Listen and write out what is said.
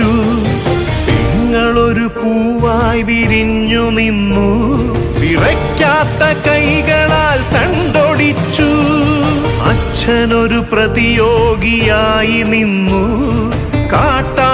ബോധമറ്റു നിങ്ങളൊരു പൂവായി വിരിഞ്ഞു നിന്നു. വിറയ്ക്കാത്ത കൈകളാൽ തണ്ടൊടിച്ചു. അച്ഛനൊരു പ്രതിയോഗിയായി നിന്നു. കാട്ടാള